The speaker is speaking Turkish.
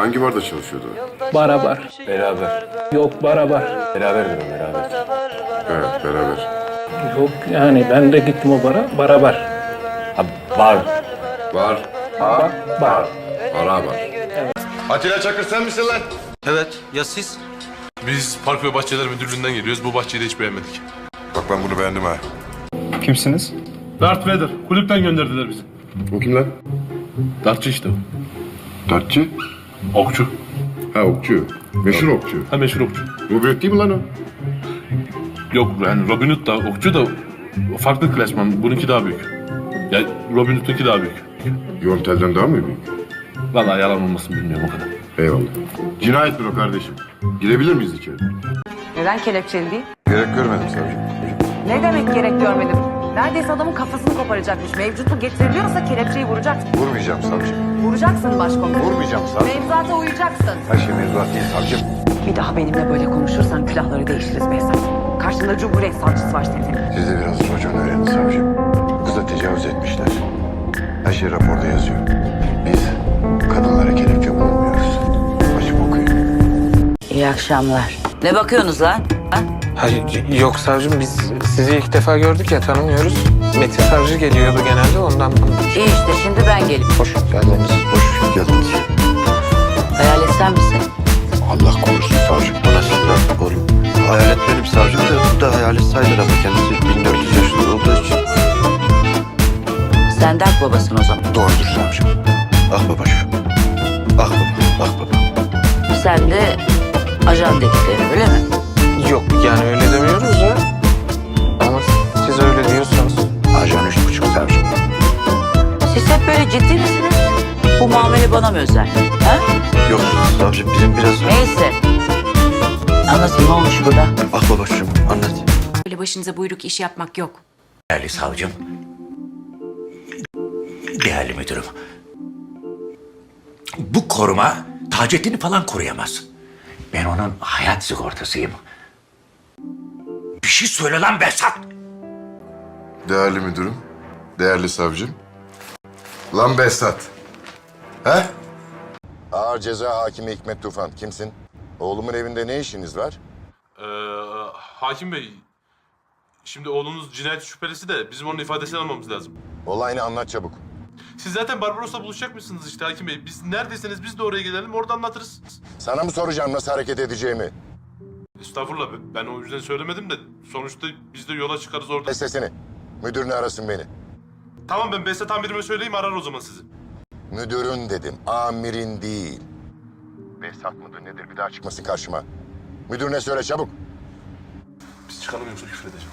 Hangi barda çalışıyordu? Beraber. Beraber. Yok beraber. Beraberdir o beraber. Evet, beraber. Yok yani ben de gittim o bara. Beraber. Ha var. Var. Bak, bar. Ara var. Atilla Çakır sen misin lan? Evet, ya siz? Biz Park ve Bahçeler Müdürlüğü'nden geliyoruz. Bu bahçeyi de hiç beğenmedik. Bak ben bunu beğendim ha. Kimsiniz? Darth Vader. Kulüpten gönderdiler bizi. O kim lan? Dartçı işte. Dartçı. Okçu. Ha okçu. Meşhur okçu. Ha meşhur okçu. Bu büyük değil mi lan o? Yok yani Robin Hood da okçu da farklı klasman. Bununki daha büyük. Ya Robin Hood'unki daha büyük. Yontel'den daha mı büyük? Vallahi yalan olmasın bilmiyorum o kadar. Eyvallah. Cinayet büro kardeşim. Girebilir miyiz içeri? Neden kelepçeli değil? Gerek görmedim savcım. Ne demek gerek görmedim? Neredeyse adamın kafasını koparacakmış. Mevcutu getiriliyorsa kelepçeyi vuracaksın. Vurmayacağım savcım. Vuracaksın başkomiser. Vurmayacağım savcım. Mevzuata uyacaksın. Her şey mevzuat değil savcım. Bir daha benimle böyle konuşursan külahları değişiriz Behzat. Karşında Cumhuriyet savcısı var senin. Siz de biraz racon öğrenin savcım. Kıza tecavüz etmişler. Her şey raporda yazıyor. Biz kadınlara kelepçe bulmuyoruz. Açıp okuyun. İyi akşamlar. Ne bakıyorsunuz lan? Ha? Hayır, yok savcım biz sizi ilk defa gördük ya tanımıyoruz. Metin savcı geliyordu genelde ondan. İyi işte şimdi ben gelip. Hoş geldiniz. Hoş geldiniz. Hayalet sen misin? Allah korusun savcım. Bu nasıl lan oğlum? Hayalet benim savcım da bu da hayalet sayılır ama kendisi 1400 yaşında olduğu için. Sen de babasın o zaman. Doğrudur savcım. Ah baba şu. Ah baba, ah baba. Sen de ajan dedikleri öyle mi? Yok yani öyle demiyoruz ya. Ama siz öyle diyorsanız. Ajan üç buçuk savcım. Siz hep böyle ciddi misiniz? Bu muamele bana mı özel? Ha? Yok savcım bizim biraz... Neyse. Anlatın ne olmuş burada? Ah babacığım anlat. Böyle başınıza buyruk iş yapmak yok. Değerli savcım, değerli müdürüm. Bu koruma Taceddin'i falan koruyamaz. Ben onun hayat sigortasıyım. Bir şey söyle lan Behzat. Değerli müdürüm. Değerli savcım. Lan Behzat. He? Ağır ceza hakimi Hikmet Tufan. Kimsin? Oğlumun evinde ne işiniz var? Ee, hakim Bey, şimdi oğlunuz cinayet şüphelisi de bizim onun ifadesini almamız lazım. Olayını anlat çabuk. Siz zaten Barbaros'la buluşacak mısınız işte hakim bey? Biz neredeyseniz biz de oraya gidelim orada anlatırız. Sana mı soracağım nasıl hareket edeceğimi? Estağfurullah ben o yüzden söylemedim de sonuçta biz de yola çıkarız orada. Sesini. Müdürünü arasın beni. Tamam ben Behzat amirime söyleyeyim arar o zaman sizi. Müdürün dedim, amirin değil. Behzat mıdır nedir bir daha çıkmasın karşıma. Müdürüne söyle çabuk. Biz çıkalım yoksa küfür edeceğim.